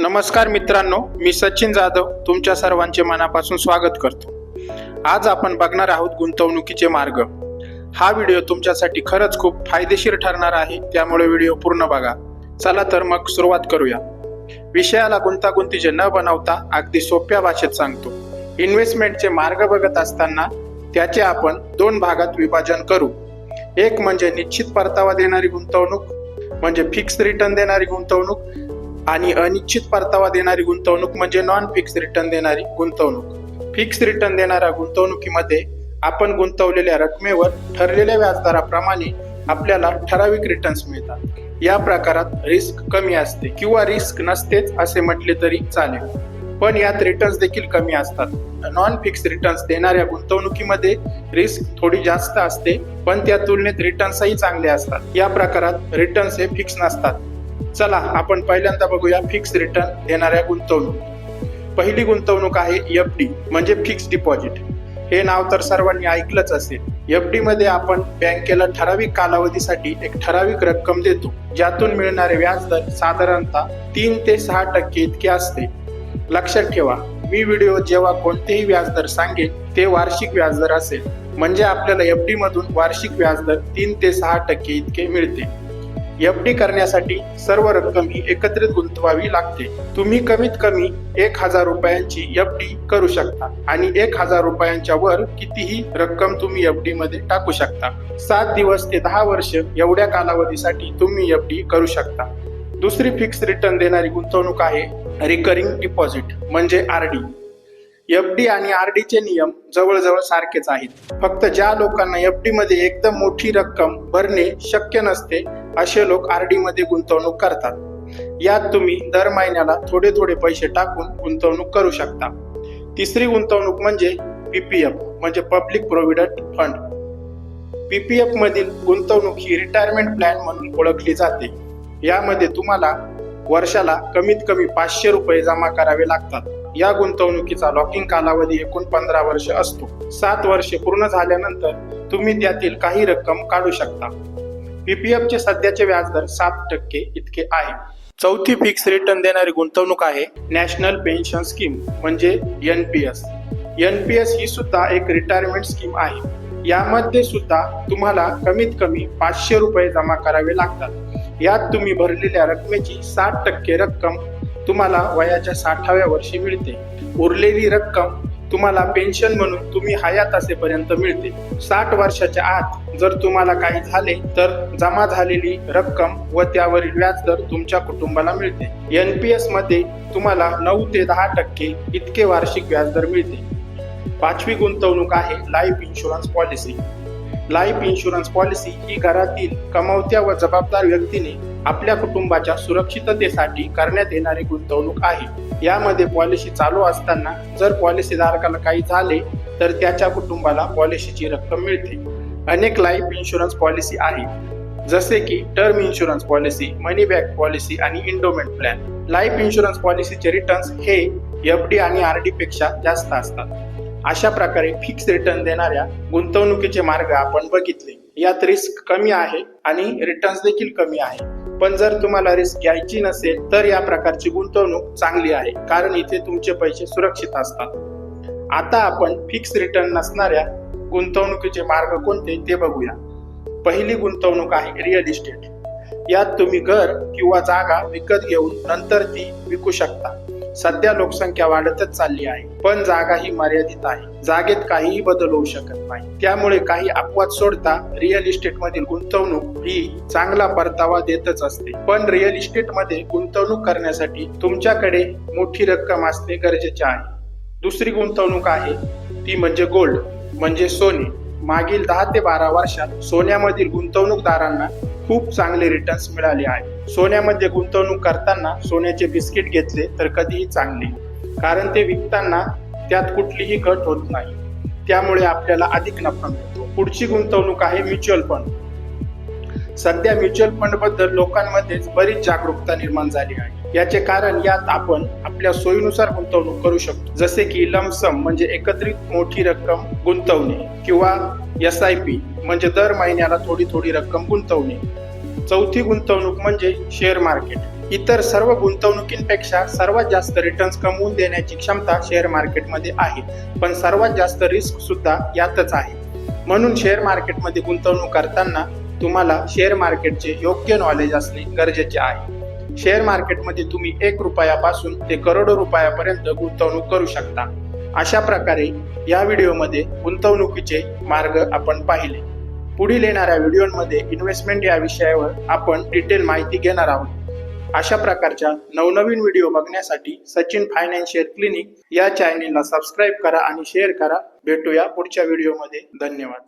नमस्कार मित्रांनो मी सचिन जाधव तुमच्या सर्वांचे मनापासून स्वागत करतो. आज आपण बघणार आहोत गुंतवणुकीचे मार्ग. हा व्हिडिओ तुमच्यासाठी खरंच खूप फायदेशीर ठरणार आहे त्यामुळे व्हिडिओ पूर्ण बघा. चला तर मग सुरुवात करूया. विषयाला गुंतागुंतीचे न बनवता अगदी सोप्या भाषेत सांगतो. इन्व्हेस्टमेंटचे मार्ग बघत असताना त्याचे आपण दोन भागात विभाजन करू. एक म्हणजे निश्चित परतावा देणारी गुंतवणूक म्हणजे फिक्स रिटर्न देणारी गुंतवणूक आणि अनिश्चित परतावा देणारी गुंतवणूक म्हणजे नॉन फिक्स रिटर्न देणारी गुंतवणूक. फिक्स रिटर्न देणाऱ्या गुंतवणुकीमध्ये आपण गुंतवलेल्या रकमेवर ठरलेल्या व्याजदराप्रमाणे आपल्याला ठराविक रिटर्न्स मिळतात. या प्रकारात रिस्क कमी असते किंवा रिस्क नसतेच असे म्हटले तरी चालेल. पण यात रिटर्न्स देखील कमी असतात. नॉन फिक्स रिटर्न्स देणाऱ्या गुंतवणुकीमध्ये रिस्क थोडी जास्त असते पण त्या तुलनेत रिटर्न्सही चांगले असतात. या प्रकारात रिटर्न्स हे फिक्स नसतात. चला आपण पहिल्यांदा बघूया फिक्स रिटर्न देणाऱ्या गुंतवणूक. पहिली गुंतवणूक आहे एफ डी म्हणजे फिक्स डिपॉझिट हे नाव तर सर्वांनी ऐकलंच असेल. एफ डी मध्ये आपण बँकेला ठराविक कालावधीसाठी एक ठराविक रक्कम देतो ज्यातून मिळणारे व्याजदर साधारणतः तीन ते सहा टक्के इतके असते. लक्षात ठेवा मी व्हिडिओ जेव्हा कोणतेही व्याजदर सांगेन ते वार्षिक व्याजदर असेल. म्हणजे आपल्याला एफ डी मधून वार्षिक व्याजदर तीन ते सहा टक्के इतके मिळते. एफ डी करण्यासाठी सर्व रक्कम ही एकत्रित गुंतवावी लागते. तुम्ही कमीत कमी एक हजार रुपयांची एफ डी करू शकता आणि एक हजार रुपयांच्या वर कितीही रक्कम तुम्ही एफ डी मध्ये टाकू शकता. सात दिवस ते दहा वर्ष एवढ्या कालावधीसाठी तुम्ही एफ डी करू शकता. दुसरी फिक्स रिटर्न देणारी गुंतवणूक आहे रिकरिंग डिपॉझिट म्हणजे आर डी एफ डी आणि आर डी चे नियम जवळजवळ सारखेच आहेत. फक्त ज्या लोकांना एफ डी मध्ये एकदम मोठी रक्कम भरणे शक्य नसते असे लोक आर डी मध्ये गुंतवणूक करतात. यात तुम्ही दर महिन्याला थोडे थोडे पैसे टाकून गुंतवणूक करू शकता. तिसरी गुंतवणूक म्हणजे पीपीएफ म्हणजे पब्लिक प्रोव्हिडंट फंड. पीपीएफ मधील गुंतवणूक ही रिटायरमेंट प्लॅन म्हणून ओळखली जाते. यामध्ये तुम्हाला वर्षाला कमीत कमी पाचशे रुपये जमा करावे लागतात. या गुंतवणुकीचा लॉकिंग कालावधी एकूण पंधरा वर्ष असतो. सात वर्षे पूर्ण झाल्यानंतर तुम्ही त्यातील काही रक्कम काढू शकता. पीपीएफचे सध्याचे व्याजदर सात टक्के इतके आहे. चौथी फिक्स रिटर्न देणारी गुंतवणूक आहे नॅशनल पेन्शन स्कीम म्हणजे N P S N P S ही सुद्धा एक रिटायरमेंट स्कीम आहे. यामध्ये सुद्धा तुम्हाला कमीत कमी पाचशे रुपये जमा करावे लागतात. यात तुम्ही भरलेल्या रकमेची साठ टक्के रक्कम तुम्हाला वयाच्या साठाव्या वर्षी मिळते. उरलेली रक्कम तुम्हाला पेन्शन म्हणून तुम्ही हयात असेपर्यंत मिळते. साठ वर्षाच्या आत जर तुम्हाला काही झाले तर जमा झालेली रक्कम व त्यावरील व्याजदर तुमच्या कुटुंबाला मिळते. एनपीएसमध्ये तुम्हाला नऊ ते दहा टक्के इतके वार्षिक व्याजदर मिळते. पाचवी गुंतवणूक आहे life insurance policy life insurance policy ही घरातील कमावत्या व जबाबदार व्यक्तीने आपल्या कुटुंबाच्या सुरक्षिततेसाठी करण्यात येणारी गुंतवणूक आहे. यामध्ये पॉलिसी चालू असताना जर पॉलिसीधारकाला काही झाले तर त्याच्या कुटुंबाला पॉलिसीची रक्कम मिळते. अनेक लाईफ इन्शुरन्स पॉलिसी आहे. जसे की term insurance policy money back policy आणि इंडोमेंट प्लॅन लाईफ इन्शुरन्स पॉलिसीचे रिटर्न्स हे एफ डी आणि आर डी पेक्षा जास्त असतात. अशा प्रकारे फिक्स रिटर्न देणाऱ्या गुंतवणुकीचे मार्ग आपण बघितले. यात रिस्क कमी आहे आणि रिटर्न्स देखील कमी आहे. पण जर तुम्हाला रिस्क घ्यायची नसेल तर या प्रकारची गुंतवणूक चांगली आहे. कारण इथे तुमचे पैसे सुरक्षित असतात. आता आपण फिक्स रिटर्न नसणाऱ्या गुंतवणुकीचे मार्ग कोणते ते बघूया. पहिली गुंतवणूक आहे रिअल इस्टेट यात तुम्ही घर किंवा जागा विकत घेऊन नंतर ती विकू शकता. सध्या लोकसंख्या वाढतच चालली आहे. पण जागा ही मर्यादित आहे. जागेत काहीही बदल होऊ शकत नाही. त्यामुळे काही अपवाद सोडता रिअल इस्टेट मधील गुंतवणूक ही चांगला परतावा देतच असते. पण रिअल इस्टेटमध्ये गुंतवणूक करण्यासाठी तुमच्याकडे मोठी रक्कम असणे गरजेचे आहे. दुसरी गुंतवणूक आहे ती म्हणजे गोल्ड म्हणजे सोने. मागील दहा ते बारा वर्षात सोन्यामधील गुंतवणूकदारांना खूप चांगले रिटर्न्स मिळाले आहे सोन्यामध्ये गुंतवणूक करताना सोन्याचे बिस्किट घेतले तर कधीही चांगले. कारण ते विकताना त्यात कुठलीही घट होत नाही. त्यामुळे आपल्याला अधिक नफा मिळतो. पुढची गुंतवणूक आहे म्युच्युअल फंड. सध्या म्युच्युअल फंडबद्दल लोकांमध्ये बरीच जागरूकता निर्माण झाली आहे. याचे कारण यात आपण आपल्या सोयीनुसार गुंतवणूक करू शकतो. जसे की लमसम म्हणजे एकत्रित मोठी रक्कम गुंतवणे किंवा एस आय पी म्हणजे दर महिन्याला थोडी थोडी रक्कम गुंतवणे. चौथी गुंतवणूक म्हणजे शेअर मार्केट इतर सर्व गुंतवणुकींपेक्षा सर्वात जास्त रिटर्न्स कमवून देण्याची क्षमता शेअर मार्केटमध्ये आहे. पण सर्वात जास्त रिस्क सुद्धा यातच आहे. म्हणून शेअर मार्केटमध्ये गुंतवणूक करताना तुम्हाला शेअर मार्केटचे योग्य नॉलेज असणे गरजेचे आहे. शेअर मार्केटमध्ये तुम्ही एक रुपयापासून ते करोडो रुपयापर्यंत गुंतवणूक करू शकता. अशा प्रकारे या व्हिडिओमध्ये गुंतवणुकीचे मार्ग आपण पाहिले. पुढील येणाऱ्या व्हिडिओमध्ये इन्व्हेस्टमेंट या विषयावर आपण डिटेल माहिती घेणार आहोत. अशा प्रकारच्या नवनवीन व्हिडिओ बघण्यासाठी सचिन फायनान्शियल क्लिनिक या चॅनेलला सबस्क्राईब करा आणि शेअर करा. भेटूया पुढच्या व्हिडिओमध्ये. धन्यवाद.